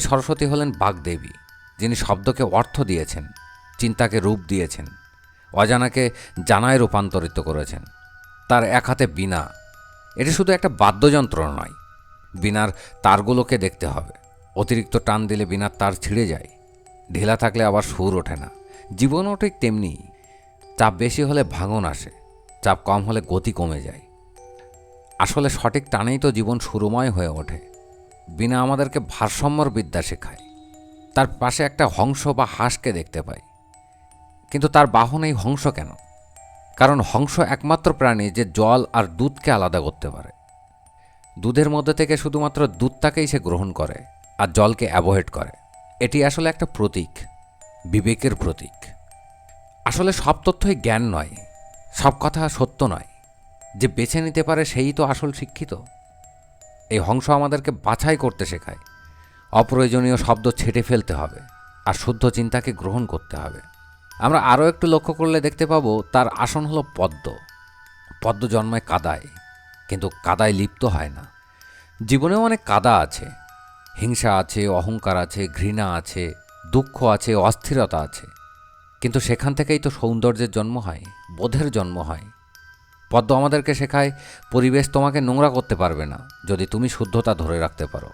সরস্বতী হলেন বাগদেবী, যিনি শব্দকে অর্থ দিয়েছেন, চিন্তাকে রূপ দিয়েছেন, অজানাকে জানায় রূপান্তরিত করেছেন। তার এক হাতে বীণা, এটি শুধু একটা বাদ্যযন্ত্র নয় বিনার তারগুলোকে দেখতে হবে। অতিরিক্ত টান দিলে বিনার তার ছিঁড়ে যায়, ঢিলা থাকলে আবার সুর ওঠে না। জীবনও ঠিক তেমনি, চাপ বেশি হলে ভাঙন আসে, চাপ কম হলে গতি কমে যায়। আসলে সঠিক টানেই তো জীবন সুরময় হয়ে ওঠে। বিনা আমাদেরকে ভারসাম্যর বিদ্যা শেখায়। তার পাশে একটা হংস বা হাঁসকে দেখতে পাই। কিন্তু তার বাহন এই হংস কেন? কারণ হংস একমাত্র প্রাণী যে জল আর দুধকে আলাদা করতে পারে। দুধের মধ্যে থেকে শুধুমাত্র দুধটাকেই সে গ্রহণ করে আর জলকে অ্যাভয়েড করে। এটি আসলে একটা প্রতীক, বিবেকের প্রতীক। আসলে সব তথ্যই জ্ঞান নয়, সব কথা সত্য নয়। যে বেছে নিতে পারে সেই তো আসল শিক্ষিত। এই হংস আমাদেরকে বাছাই করতে শেখায়। অপ্রয়োজনীয় শব্দ ছেটে ফেলতে হবে আর শুদ্ধ চিন্তাকে গ্রহণ করতে হবে। আমরা আরও একটু লক্ষ্য করলে দেখতে পাবো তার আসন হলো পদ্ম। পদ্ম জন্মায় কাদায়, কিন্তু কাদায় লিপ্ত হয় না। জীবনেও অনেক কাদা আছে। হিংসা আছে, অহংকার আছে, ঘৃণা আছে, দুঃখ আছে, অস্থিরতা আছে। কিন্তু সেখান থেকেই তো সৌন্দর্যের জন্ম হয়, বোধের জন্ম হয়। পদ্ম আমাদেরকে শেখায়, পরিবেশ তোমাকে নোংরা করতে পারবে না, যদি তুমি শুদ্ধতা ধরে রাখতে পারো।